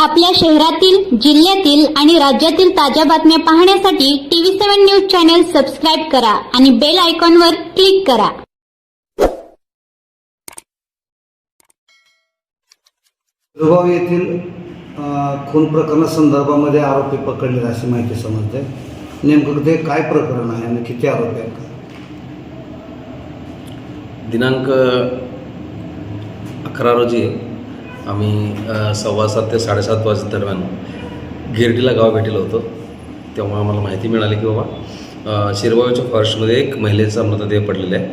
आपल्या शहरातील जिल्ह्यातील आणि राज्यातील ताज्या बातम्या पाहण्यासाठी TV seven news channel subscribe करा आणि बेल आयकॉनवर क्लिक करा. दुगाव येथील खून प्रकरणासंदर्भामध्ये आरोपी पकडले अशी माहिती समजते. नेमकं ते काय प्रकरण आहे आणि किती आरोपी आहेत? दिनांक अकरा रोजी आम्ही सव्वा सात ते साडेसात वाजे दरम्यान गिरडीला गाव भेटेलो होतो. तेव्हा आम्हाला माहिती मिळाली की बाबा अ, फॉरेस्टमध्ये एक महिलेचा मृतदेह पडलेला आहे.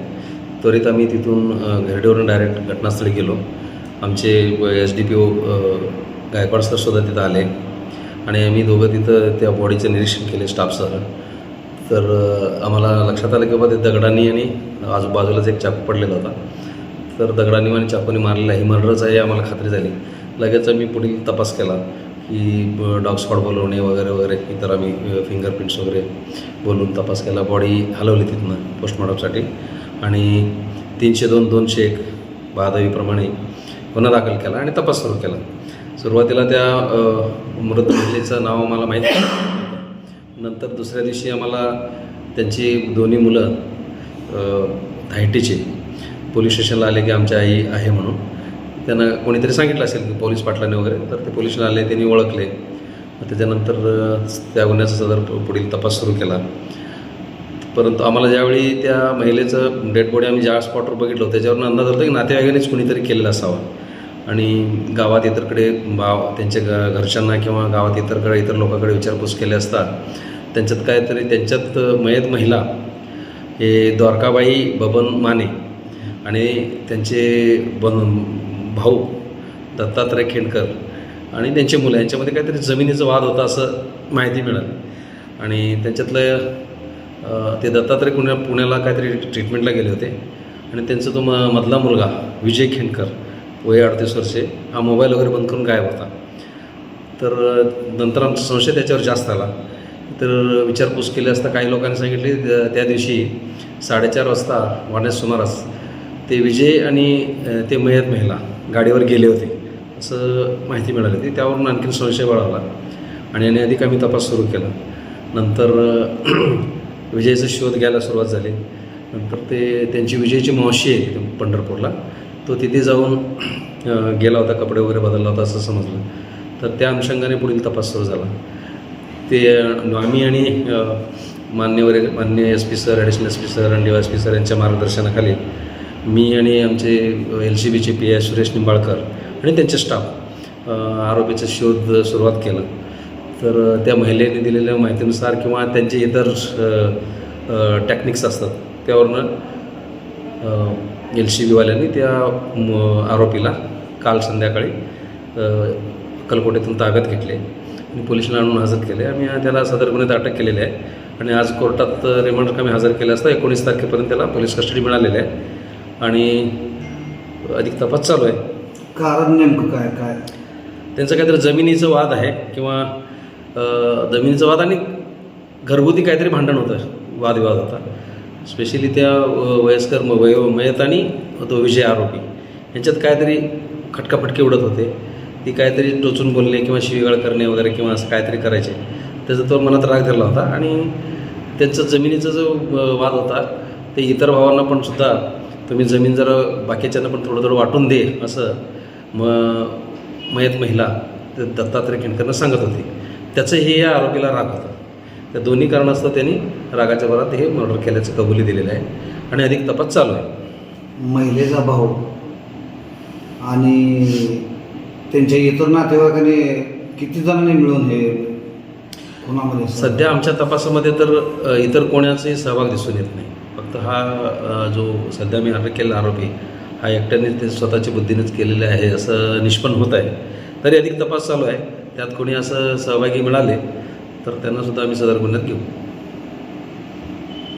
त्वरित आम्ही तिथून गिरडीवरून डायरेक्ट घटनास्थळी गेलो. आमचे S D P O Gaikwad sir सुद्धा तिथं आले. आणि आम्ही दोघं तिथं त्या बॉडीचं निरीक्षण केले स्टाफ सर तर आम्हाला लक्षात आलं की बाबा ते दगडांनी आणि आजूबाजूलाच एक चाकू पडलेला होता. तर दगडाने आणि चाकूने मारलेला ही मर्डरच आहे आम्हाला खात्री झाली. लगेच आम्ही पुढील तपास केला की डॉग स्पॉट बोलवणे वगैरे वगैरे इतर आम्ही फिंगरप्रिंट्स वगैरे बोलून तपास केला. बॉडी हलवली तिथनं पोस्टमॉर्टमसाठी आणि तीनशे दोन दोनशे एक बहादवीप्रमाणे गुन्हा दाखल केला आणि तपास सुरू केला. सुरुवातीला त्या मृत महिलेचं नाव आम्हाला माहीत नंतर दुसऱ्या दिवशी आम्हाला त्यांची दोन्ही मुलं धायटीचे पोलीस स्टेशनला आले की आमची आई आहे म्हणून. त्यांना कोणीतरी सांगितलं असेल की पोलीस पाटलाने वगैरे तर ते पोलिसला आले त्यांनी ओळखले. त्याच्यानंतर त्या गुन्ह्याचा सदर पुढील तपास सुरू केला. परंतु आम्हाला ज्यावेळी त्या महिलेचं डेड बॉडी आम्ही ज्या स्पॉटवर बघितलं त्याच्यावरून अंदाज होता की नातेवाईकांनीच कुणीतरी केलेला असावा. आणि गावात इतरकडे भाव त्यांच्या घ घरच्यांना किंवा गावात इतरकडे इतर लोकांकडे विचारपूस केले असता त्यांच्यात काहीतरी त्यांच्यात मयत महिला हे द्वारकाबाई बबन माने आणि त्यांचे बन भाऊ दत्तात्रय खेडकर आणि त्यांची मुलं यांच्यामध्ये काहीतरी जमिनीचा वाद होता असं माहिती मिळाली. आणि त्याच्यातलं ते दत्तात्रय पुण्या पुण्याला काहीतरी ट्रीटमेंटला गेले होते. आणि त्यांचा तो म मधला मुलगा विजय खेंडकर वय अडतीस वर्षे हा मोबाईल वगैरे बंद करून गायब होता. तर नंतर आमचा संशय त्याच्यावर जास्त आला. तर विचारपूस केली असता काही लोकांनी सांगितले त्या दिवशी साडेचार वाजता वाढण्यास सुमारास ते विजय आणि ते मयत महिला गाडीवर गेले होते. असं माहिती मिळाली होती. त्यावरून आणखीन संशय बळावला आणि याने अधिक आम्ही तपास सुरू केला. नंतर विजयाचा विजयचा शोध घ्यायला सुरुवात झाली. नंतर ते त्यांची विजयची मावशी आहे तिथे पंढरपूरला. तो तिथे जाऊन गेला होता कपडे वगैरे बदलला होता असं समजलं. तर त्या अनुषंगाने पुढील तपास सुरू झाला. ते आम्ही आणि मान्यवर मान्य S P sir additional S P sir आणि डी एस पी सर यांच्या मार्गदर्शनाखाली मी आणि आमचे एल सी बीचे पी आय सुरेश निंबाळकर आणि त्यांचे स्टाफ आरोपीचा शोध सुरुवात केला. तर त्या महिलेने दिलेल्या माहितीनुसार किंवा त्यांचे इतर टेक्निक्स असतात त्यावरनं एल सी बीवाल्यांनी त्या म, आरोपीला काल संध्याकाळी अ, कलकोटेतून ताब्यात घेतले आणि पोलिसांना आणून हजर केले. आम्ही त्याला सदर गुन्ह्यात अटक केलेली आहे आणि आज कोर्टात रिमांड कमी हजर केले असता एकोणीस तारखेपर्यंत त्याला पोलीस कस्टडी मिळालेली आहे. आणि अधिक तपास चालू आहे. कारण नेमकं काय काय? त्यांचं काहीतरी जमिनीचं वाद आहे किंवा जमिनीचं वाद आणि घरगुती काहीतरी भांडण होतं वादविवाद होता. स्पेशली त्या वयस्कर म- वय मयत आणि तो विजय आरोपी. यांच्यात काहीतरी खटकाफटके उडत होते. ती काहीतरी टोचून बोलणे किंवा शिवीगाळ करणे वगैरे किंवा असं काहीतरी करायचे. त्याचा तो मनात राग धरला होता आणि त्यांचा जमिनीचा जो वाद होता ते इतर भावांना पण सुद्धा तुम्ही जमीन जरा बाकीच्यांना पण थोडं थोडं वाटून दे असं मग मयत महिला दत्तात्रय खेंडकरनं सांगत होती. त्याचंही या आरोपीला राग होता. त्या दोन्ही कारणास्तव त्यांनी रागाच्या भरात हे मर्डर केल्याचं कबुली दिलेलं आहे आणि अधिक तपास चालू आहे. महिलेचा भाऊ आणि त्यांच्या इतर नातेवाईकांनी किती जणांनी मिळून हे खुनामध्ये सध्या आमच्या तपासामध्ये तर इतर कोणाचाही सहभाग दिसून येत नाही. फक्त हा जो सध्या मी अटक केलेला आरोपी हा एकट्याने ते स्वतःच्या बुद्धीनेच केलेले आहे असं निष्पन्न होत आहे. तरी अधिक तपास चालू आहे. त्यात कोणी असं सहभागी मिळाले तर त्यांनासुद्धा आम्ही सदर गुन्ह्यात घेऊ.